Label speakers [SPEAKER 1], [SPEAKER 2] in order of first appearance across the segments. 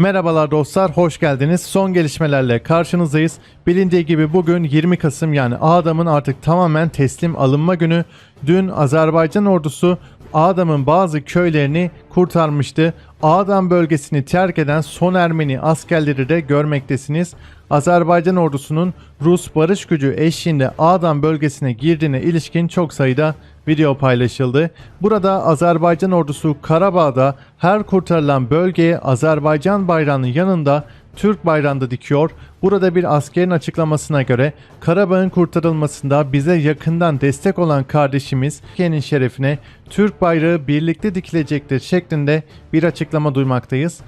[SPEAKER 1] Merhabalar dostlar, hoş geldiniz. Son gelişmelerle karşınızdayız. Bilindiği gibi bugün 20 Kasım yani Adam'ın artık tamamen teslim alınma günü. Dün Azerbaycan ordusu Adam'ın bazı köylerini kurtarmıştı. Adam bölgesini terk eden son Ermeni askerleri de görmektesiniz. Azerbaycan ordusunun Rus barış gücü eşliğinde Adam bölgesine girdiğine ilişkin çok sayıda video paylaşıldı. Burada Azerbaycan ordusu Karabağ'da her kurtarılan bölgeye Azerbaycan bayrağının yanında Türk bayrağını dikiyor. Burada bir askerin açıklamasına göre Karabağ'ın kurtarılmasında bize yakından destek olan kardeşimiz Türkiye'nin şerefine Türk bayrağı birlikte dikilecektir şeklinde bir açıklama duymaktayız.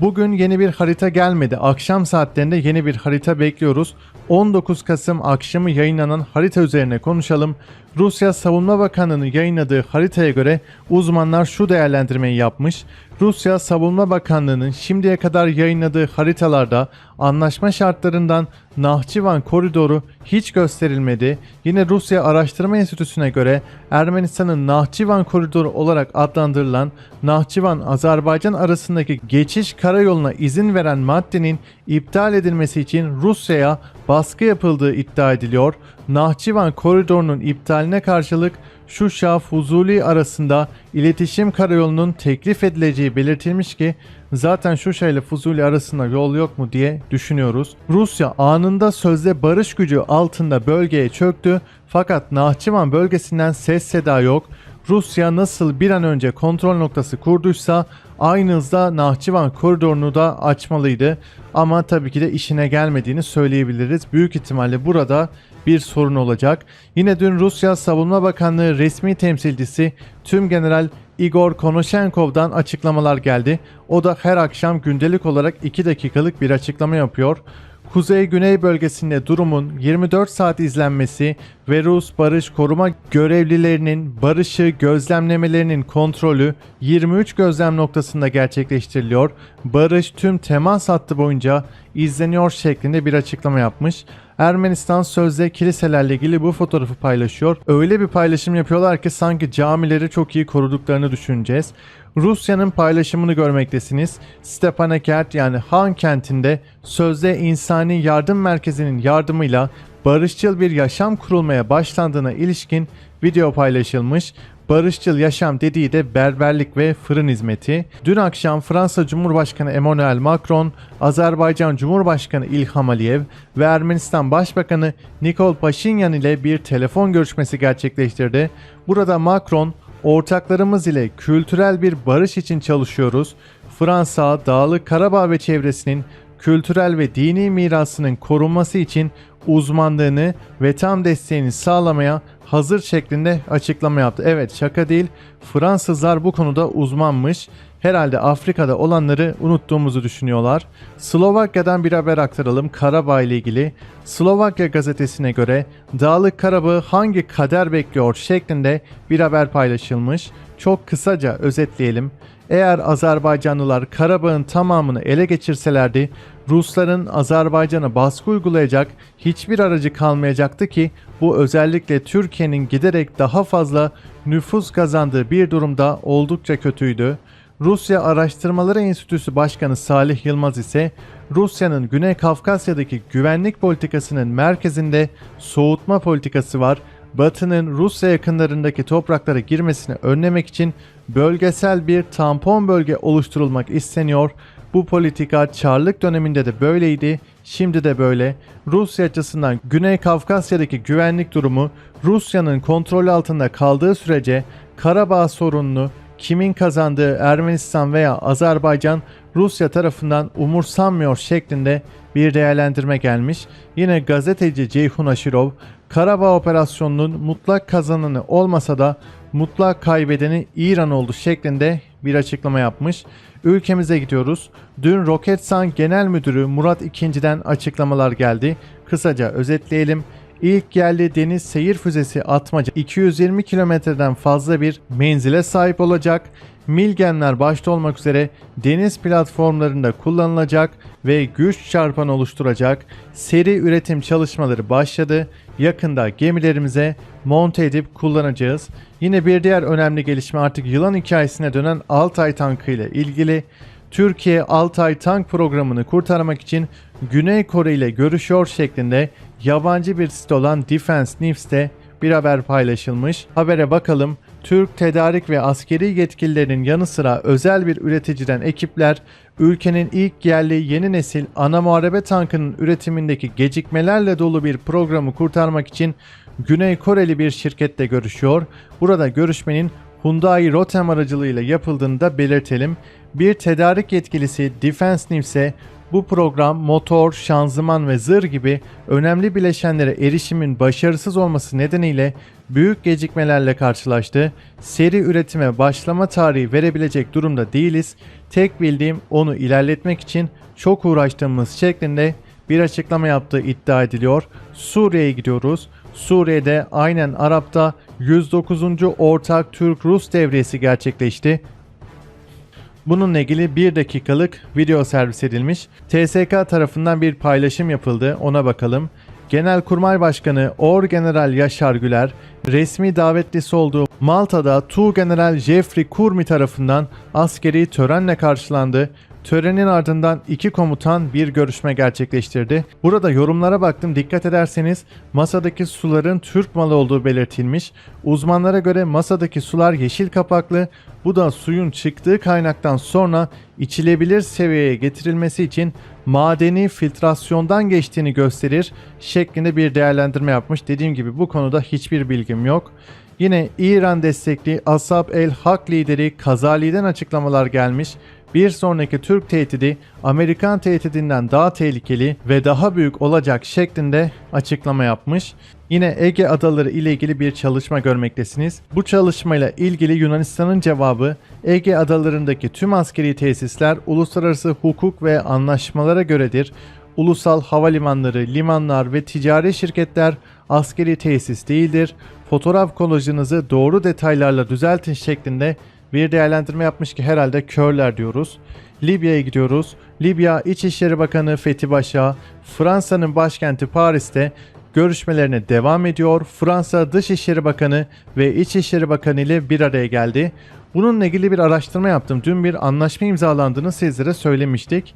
[SPEAKER 1] Bugün yeni bir harita gelmedi. Akşam saatlerinde yeni bir harita bekliyoruz. 19 Kasım akşamı yayınlanan harita üzerine konuşalım. Rusya Savunma Bakanlığı'nın yayınladığı haritaya göre uzmanlar şu değerlendirmeyi yapmış. Rusya Savunma Bakanlığı'nın şimdiye kadar yayınladığı haritalarda anlaşma şartlarından Nahçıvan koridoru hiç gösterilmedi. Yine Rusya Araştırma Enstitüsü'ne göre Ermenistan'ın Nahçıvan koridoru olarak adlandırılan Nahçıvan-Azerbaycan arasındaki geçiş karayoluna izin veren maddenin iptal edilmesi için Rusya'ya baskı yapıldığı iddia ediliyor. Nahçıvan koridorunun iptaline karşılık Şuşa Fuzuli arasında iletişim karayolunun teklif edileceği belirtilmiş ki zaten Şuşa ile Fuzuli arasında yol yok mu diye düşünüyoruz. Rusya anında sözde barış gücü altında bölgeye çöktü fakat Nahçıvan bölgesinden ses seda yok. Rusya nasıl bir an önce kontrol noktası kurduysa aynı hızda Nahçıvan koridorunu da açmalıydı. Ama tabii ki de işine gelmediğini söyleyebiliriz. Büyük ihtimalle burada bir sorun olacak. Yine dün Rusya Savunma Bakanlığı resmi temsilcisi Tüm General Igor Konashenkov'dan açıklamalar geldi. O da her akşam gündelik olarak 2 dakikalık bir açıklama yapıyor. Kuzey-Güney bölgesinde durumun 24 saat izlenmesi ve Rus barış koruma görevlilerinin barışı gözlemlemelerinin kontrolü 23 gözlem noktasında gerçekleştiriliyor. Barış tüm temas hattı boyunca izleniyor şeklinde bir açıklama yapmış. Ermenistan sözde kiliselerle ilgili bu fotoğrafı paylaşıyor. Öyle bir paylaşım yapıyorlar ki sanki camileri çok iyi koruduklarını düşüneceğiz. Rusya'nın paylaşımını görmektesiniz. Stepanakert yani Han kentinde sözde insani yardım merkezinin yardımıyla barışçıl bir yaşam kurulmaya başlandığına ilişkin video paylaşılmış. Barışçıl yaşam dediği de berberlik ve fırın hizmeti. Dün akşam Fransa Cumhurbaşkanı Emmanuel Macron, Azerbaycan Cumhurbaşkanı İlham Aliyev ve Ermenistan Başbakanı Nikol Paşinyan ile bir telefon görüşmesi gerçekleştirdi. Burada Macron, ortaklarımız ile kültürel bir barış için çalışıyoruz. Fransa, Dağlık Karabağ ve çevresinin kültürel ve dini mirasının korunması için uzmanlığını ve tam desteğini sağlamaya hazır şeklinde açıklama yaptı. Evet şaka değil Fransızlar bu konuda uzmanmış. Herhalde Afrika'da olanları unuttuğumuzu düşünüyorlar. Slovakya'dan bir haber aktaralım Karabağ ile ilgili. Slovakya gazetesine göre Dağlık Karabağ hangi kader bekliyor şeklinde bir haber paylaşılmış. Çok kısaca özetleyelim. Eğer Azerbaycanlılar Karabağ'ın tamamını ele geçirselerdi Rusların Azerbaycan'a baskı uygulayacak hiçbir aracı kalmayacaktı ki bu özellikle Türkiye'nin giderek daha fazla nüfus kazandığı bir durumda oldukça kötüydü. Rusya Araştırmaları Enstitüsü Başkanı Salih Yılmaz ise Rusya'nın Güney Kafkasya'daki güvenlik politikasının merkezinde soğutma politikası var. Batı'nın Rusya yakınlarındaki topraklara girmesini önlemek için bölgesel bir tampon bölge oluşturulmak isteniyor. Bu politika Çarlık döneminde de böyleydi, şimdi de böyle. Rusya açısından Güney Kafkasya'daki güvenlik durumu Rusya'nın kontrol altında kaldığı sürece Karabağ sorununu kimin kazandığı Ermenistan veya Azerbaycan Rusya tarafından umursanmıyor şeklinde bir değerlendirme gelmiş. Yine gazeteci Ceyhun Aşirov, Karabağ operasyonunun mutlak kazananı olmasa da mutlak kaybedeni İran oldu şeklinde bir açıklama yapmış. Ülkemize gidiyoruz. Dün Roketsan Genel Müdürü Murat İkinci'den açıklamalar geldi. Kısaca özetleyelim. İlk yerli deniz seyir füzesi Atmaca 220 kilometreden fazla bir menzile sahip olacak. Milgenler başta olmak üzere deniz platformlarında kullanılacak ve güç çarpanı oluşturacak seri üretim çalışmaları başladı. Yakında gemilerimize monte edip kullanacağız. Yine bir diğer önemli gelişme artık yılan hikayesine dönen Altay tankı ile ilgili. Türkiye Altay tank programını kurtarmak için Güney Kore ile görüşüyor şeklinde yabancı bir site olan Defense News'te bir haber paylaşılmış. Habere bakalım. Türk tedarik ve askeri yetkililerin yanı sıra özel bir üreticiden ekipler ülkenin ilk yerli yeni nesil ana muharebe tankının üretimindeki gecikmelerle dolu bir programı kurtarmak için Güney Koreli bir şirkette görüşüyor. Burada görüşmenin Hyundai Rotem aracılığıyla yapıldığını da belirtelim. Bir tedarik yetkilisi Defense News'e bu program motor, şanzıman ve zırh gibi önemli bileşenlere erişimin başarısız olması nedeniyle büyük gecikmelerle karşılaştı. Seri üretime başlama tarihi verebilecek durumda değiliz. Tek bildiğim onu ilerletmek için çok uğraştığımız şeklinde bir açıklama yaptığı iddia ediliyor. Suriye'ye gidiyoruz. Suriye'de aynen Arap'ta 109. Ortak Türk-Rus devriyesi gerçekleşti. Bununla ilgili 1 dakikalık video servis edilmiş. TSK tarafından bir paylaşım yapıldı. Ona bakalım. Genelkurmay Başkanı Orgeneral Yaşar Güler, resmi davetlisi olduğu Malta'da Tuğgeneral Jeffrey Kurmi tarafından askeri törenle karşılandı. Törenin ardından iki komutan bir görüşme gerçekleştirdi. Burada yorumlara baktım dikkat ederseniz masadaki suların Türk malı olduğu belirtilmiş. Uzmanlara göre masadaki sular yeşil kapaklı. Bu da suyun çıktığı kaynaktan sonra içilebilir seviyeye getirilmesi için madeni filtrasyondan geçtiğini gösterir şeklinde bir değerlendirme yapmış. Dediğim gibi bu konuda hiçbir bilgim yok. Yine İran destekli Asab el Hak lideri Kazali'den açıklamalar gelmiş. Bir sonraki Türk tehdidi Amerikan tehdidinden daha tehlikeli ve daha büyük olacak şeklinde açıklama yapmış. Yine Ege Adaları ile ilgili bir çalışma görmektesiniz. Bu çalışmayla ilgili Yunanistan'ın cevabı Ege Adalarındaki tüm askeri tesisler uluslararası hukuk ve anlaşmalara göredir. Ulusal havalimanları, limanlar ve ticari şirketler askeri tesis değildir. Fotoğraf kolajınızı doğru detaylarla düzeltin şeklinde bir değerlendirme yapmış ki herhalde körler diyoruz. Libya'ya gidiyoruz. Libya İçişleri Bakanı Fethi Başa, Fransa'nın başkenti Paris'te görüşmelerine devam ediyor. Fransa Dışişleri Bakanı ve İçişleri Bakanı ile bir araya geldi. Bununla ilgili bir araştırma yaptım. Dün bir anlaşma imzalandığını sizlere söylemiştik.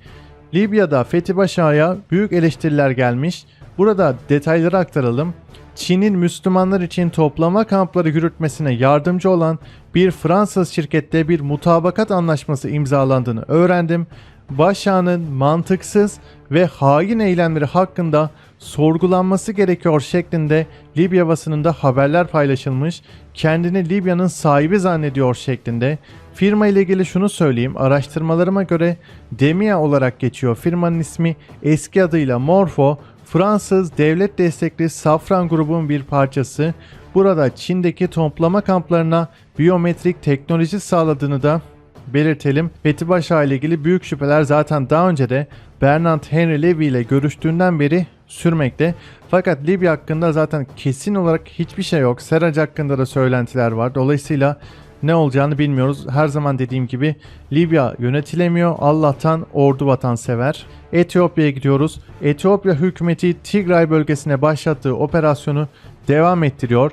[SPEAKER 1] Libya'da Fethi Başa'ya büyük eleştiriler gelmiş. Burada detayları aktaralım. Çin'in Müslümanlar için toplama kampları yürütmesine yardımcı olan bir Fransız şirkette bir mutabakat anlaşması imzalandığını öğrendim. Başağının mantıksız ve hain eylemleri hakkında sorgulanması gerekiyor şeklinde Libya basınında haberler paylaşılmış. Kendini Libya'nın sahibi zannediyor şeklinde. Firma ile ilgili şunu söyleyeyim. Araştırmalarıma göre Demia olarak geçiyor. Firmanın ismi eski adıyla Morpho. Fransız devlet destekli Safran grubun bir parçası. Burada Çin'deki toplama kamplarına biyometrik teknoloji sağladığını da belirtelim. Fethi Başa ile ilgili büyük şüpheler zaten daha önce de Bernard Henry Levy ile görüştüğünden beri sürmekte. Fakat Libya hakkında zaten kesin olarak hiçbir şey yok. Seraj hakkında da söylentiler var. Dolayısıyla ne olacağını bilmiyoruz. Her zaman dediğim gibi Libya yönetilemiyor. Allah'tan ordu vatansever. Etiyopya'ya gidiyoruz. Etiyopya hükümeti Tigray bölgesine başlattığı operasyonu devam ettiriyor.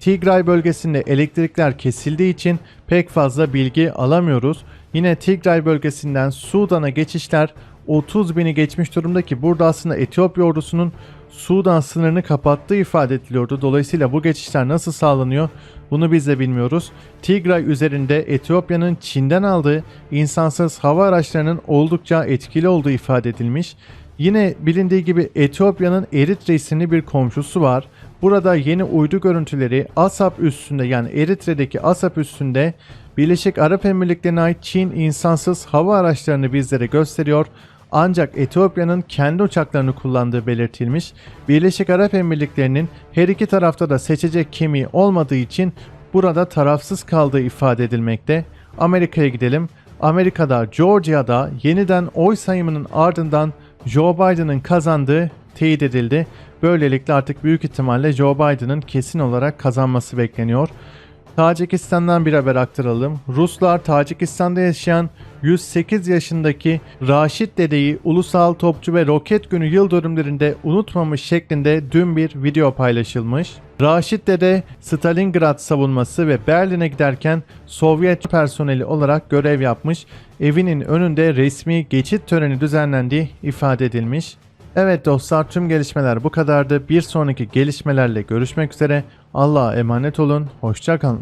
[SPEAKER 1] Tigray bölgesinde elektrikler kesildiği için pek fazla bilgi alamıyoruz. Yine Tigray bölgesinden Sudan'a geçişler 30 bini geçmiş durumda ki burada aslında Etiyopya ordusunun Sudan sınırını kapattığı ifade ediliyordu. Dolayısıyla bu geçişler nasıl sağlanıyor bunu biz de bilmiyoruz. Tigray üzerinde Etiyopya'nın Çin'den aldığı insansız hava araçlarının oldukça etkili olduğu ifade edilmiş. Yine bilindiği gibi Etiyopya'nın Eritre isimli bir komşusu var. Burada yeni uydu görüntüleri ASAP üstünde yani Eritre'deki ASAP üstünde Birleşik Arap Emirlikleri'ne ait Çin insansız hava araçlarını bizlere gösteriyor. Ancak Etiyopya'nın kendi uçaklarını kullandığı belirtilmiş. Birleşik Arap Emirlikleri'nin her iki tarafta da seçecek kemiği olmadığı için burada tarafsız kaldığı ifade edilmekte. Amerika'ya gidelim. Amerika'da Georgia'da yeniden oy sayımının ardından Joe Biden'ın kazandığı teyit edildi. Böylelikle artık büyük ihtimalle Joe Biden'ın kesin olarak kazanması bekleniyor. Tacikistan'dan bir haber aktaralım. Ruslar Tacikistan'da yaşayan 108 yaşındaki Raşit Dede'yi ulusal topçu ve roket günü yıl dönümlerinde unutmamış şeklinde dün bir video paylaşılmış. Raşit Dede Stalingrad savunması ve Berlin'e giderken Sovyet personeli olarak görev yapmış. Evinin önünde resmi geçit töreni düzenlendiği ifade edilmiş. Evet dostlar tüm gelişmeler bu kadardı. Bir sonraki gelişmelerle görüşmek üzere. Allah'a emanet olun. Hoşçakalın.